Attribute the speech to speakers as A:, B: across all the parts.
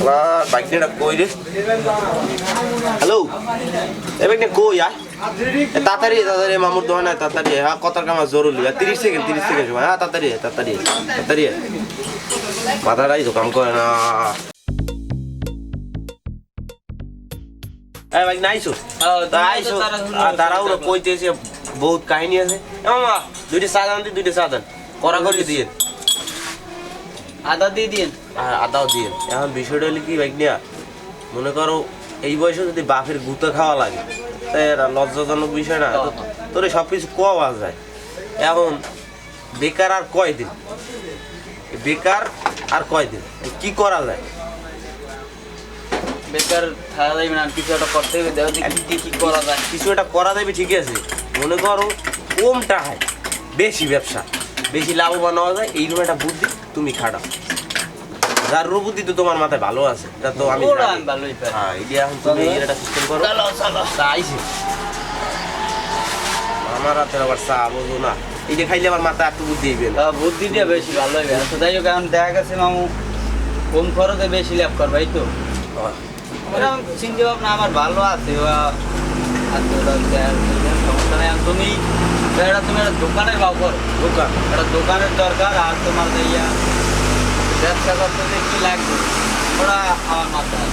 A: আমার বাইক কই রে? হ্যালো এ বাইক নিয়ে কই আয়? তাড়াতাড়ি তাড়াতাড়ি মামুর দোকানে তাড়াতাড়ি হ্যাঁ কথার কামা জরুরি। আর তিরিশ সেকেন্ড তিরিশ সেকেন্ড সময়। হ্যাঁ তাড়াতাড়ি তাড়াতাড়ি তাড়াতাড়ি মাথাটাই তো কাম করে না। এই বাইক নাইছো আর তারাও কইতেছে বহুত কাহিনী আছে। মামা দুইটা সাদান দি দুইটা সাদান করা করবি দিয়ে
B: আদা দিয়ে দিন
A: আর আদাও দিয়ে। এখন বিষয়টা হলো কি বাইক মনে করো এই বয়সে যদি বাপের গুঁতো খাওয়া লাগে তাই এটা লজ্জাজনক বিষয় না। তো- তোরে সব কিছু কোয়া যায় এখন বেকার আর কয়দিন? বেকার আর কয়দিন? কি করা যায়?
B: বেকার থাকা যাবে না কিছু একটা করতে হবে দেখো কি কি করা যায়।
A: কিছু একটা করা যাবে ঠিক আছে। মনে করো কম টাকায় বেশি ব্যবসা বেশি লাভবান হওয়া যায় এইরকম একটা বুদ্ধি তুমি খাটাও। যার বুদ্ধি তো তোমার মাথায় ভালো আছে তা তো আমি।
B: আমি ভালোই পাই
A: হ্যাঁ এখন তুমি একটা সিস্টেম করো।
B: চলো চলো।
A: আইছে। আমার হাতে আবার চা বোঝো না। খাইলে আমার মাথায় এত বুদ্ধি দিবে না।
B: বুদ্ধি দিয়ে বেশি ভালো হবে তো যাই হোক এখন দেখা গেছে মামু কম খরচে বেশি লাভ করবে এই তো। চিন্তা ভাবনা আমার ভালো আছে সমস্যা নেই। তুমি এটা তুমি একটা দোকানের ভাব করো।
A: দোকান?
B: একটা দোকানের দরকার আর তোমার ইয়া ব্যবসা করতে যে কি লাগবে? ওরা আমার মাথায়।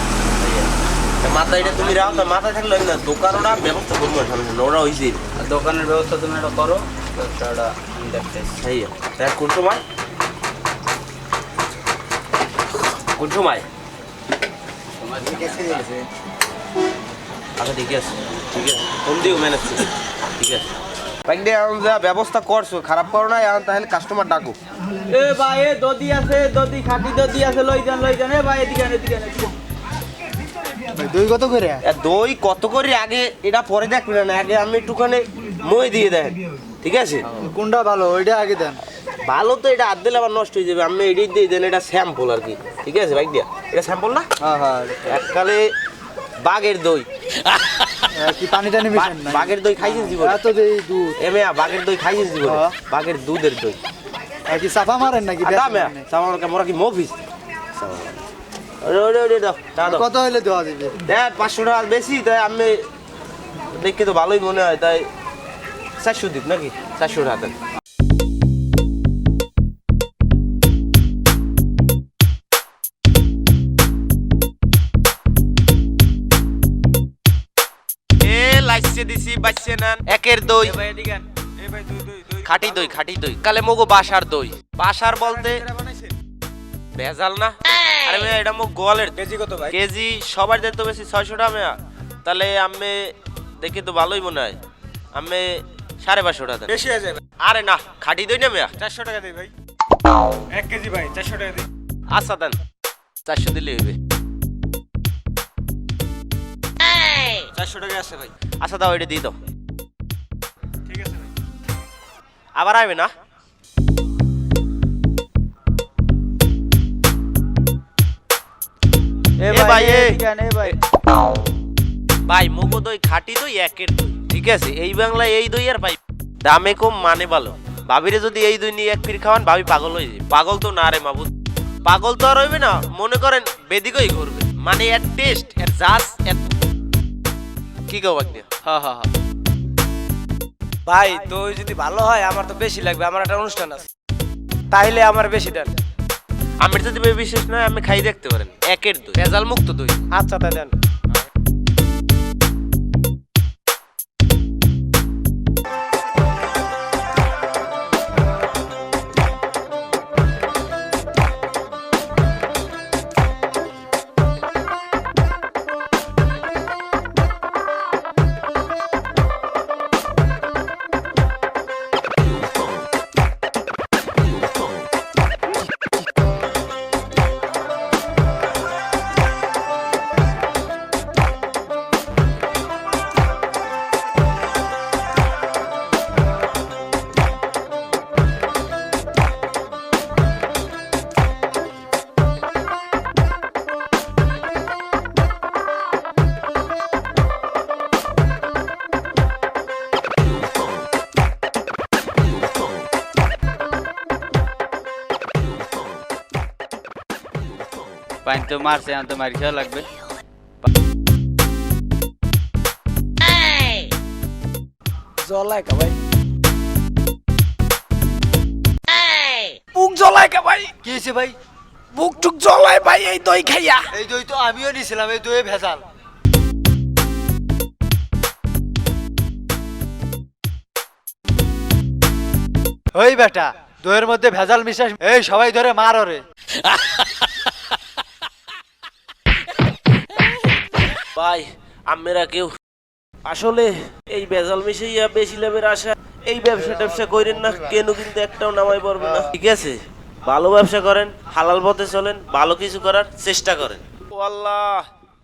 A: এটা তুমি তো মাথায় থাকলে না দোকান ওরা ব্যবস্থা করব সমস্যা ওরা হয়েছে
B: আর দোকানের ব্যবস্থা তুমি একটা করো ব্যবসাটা আমি দেখতেছি।
A: সেই দেখ কোন কোন
B: ঠিক আছে।
A: আচ্ছা ঠিক আছে। ঠিক আছে ফোন দিও ম্যানেজ ঠিক আছে। বাইক দিয়ে এখন যা ব্যবস্থা করছ খারাপ করো না এখন তাহলে কাস্টমার ডাকো।
B: এ ভাই এ দদি আছে দদি খাঁটি দদি আছে লই যান লই যান। এ ভাই এদিকে এদিকে।
C: দুই কত করে?
A: দই কত করে? আগে এটা পরে দেখবি না আগে আমি একটুখানি মই দিয়ে দেন ঠিক আছে?
C: কোনটা ভালো ওইটা আগে দেন।
A: ভালো তো এটা আদ দিলে আবার নষ্ট হয়ে যাবে। আমি এডিট দিয়ে দেন এটা স্যাম্পল আর কি। ঠিক আছে বাইক দিয়া এটা স্যাম্পল না?
C: হ্যাঁ হ্যাঁ।
A: এককালে বাঘের দই।
C: কি পানি টানি মিশান না
A: বাঘের দই খাইছিস জীবন?
C: এত দই দুধ।
A: এমে বাঘের দই খাইছিস জীবন?
C: হ্যাঁ।
A: বাঘের দুধের দই।
C: আর কি সাফা মারেন নাকি?
A: আদা মে সাফা মারকে মোরা কি মফিস
C: কত হইলে দেওয়া দিবে
A: দেখ পাঁচশো টাকা বেশি তাই আমি দেখে তো ভালোই মনে হয় তাই চারশো দিব নাকি? চারশো টাকা দিছি বাচ্চা নেন। একের দই।
B: এ ভাই এদিকে আন।
A: খাঁটি দই খাঁটি দই। কালে মগো বাসার দই। বাসার বলতে ভেজাল না? আরে ভাই এটা মুখ গোয়ালের কেজি কত ভাই? কেজি সবার দিন তো বেশি ছয়শো টাকা মেয়া তাহলে আমি দেখি তো ভালোই মনে হয়। আমি সাড়ে পাঁচশো টাকা দেন।
D: বেশি হয়ে যাবে।
A: আরে না খাঁটি দই না মেয়া
D: চারশো টাকা দিই ভাই। এক কেজি ভাই চারশো টাকা দিই।
A: আচ্ছা দেন চারশো দিলে হইবে
D: চারশো টাকা আছে ভাই।
A: আচ্ছা দাও এটা দিয়ে দাও।
D: ঠিক আছে
A: আবার আসবে না?
C: এ
A: ভাই, এ। মুগো দই খাঁটি দই একের দই ঠিক আছে? এই বাংলায় এই দই আর ভাই দামে কম মানে ভালো। ভাবিরে যদি এই দই নিয়ে এক পির খাওয়ান ভাবি পাগল হয়ে যাবে। পাগল তো না রে মাবুদ। পাগল তো আর হইবে না মনে করেন বেদিকই করবে মানে এর টেস্ট এর জাজ এর কি কও বাকি
B: হ্যাঁ হা হা।
D: ভাই দই যদি ভালো হয় আমার তো বেশি লাগবে আমার একটা অনুষ্ঠান আছে। তাইলে আমার বেশি দেন।
A: আমি যদি বিশেষ নয় আমি খাই দেখতে পারেন। একের দই। ভেজাল মুক্ত দই।
D: আচ্ছা তাই দেন।
B: তো মারছে তো মার খাওয়া লাগবে।
D: জলায় কা ভাই। বুক কা ভাই।
C: কি হয়েছে ভাই?
D: বুক টুক ভাই এই দই খাইয়া।
C: এই দই তো আমিও নিছিলাম এই দই ভেজাল। ওই বেটা দইয়ের মধ্যে ভেজাল মিশাস এই সবাই ধরে মার ওরে।
A: ভাই, আম্মেরা কেউ? আসলে এই বেজাল মিশাইয়া বেশি লাভের আশা, এই ব্যবসা ট্যাবসা করেন না, কেন কিন্তু একটাও নামাই পারবে না। ঠিক আছে, ভালো ব্যবসা করেন, হালাল পথে চলেন, ভালো কিছু করার চেষ্টা করেন। ও আল্লাহ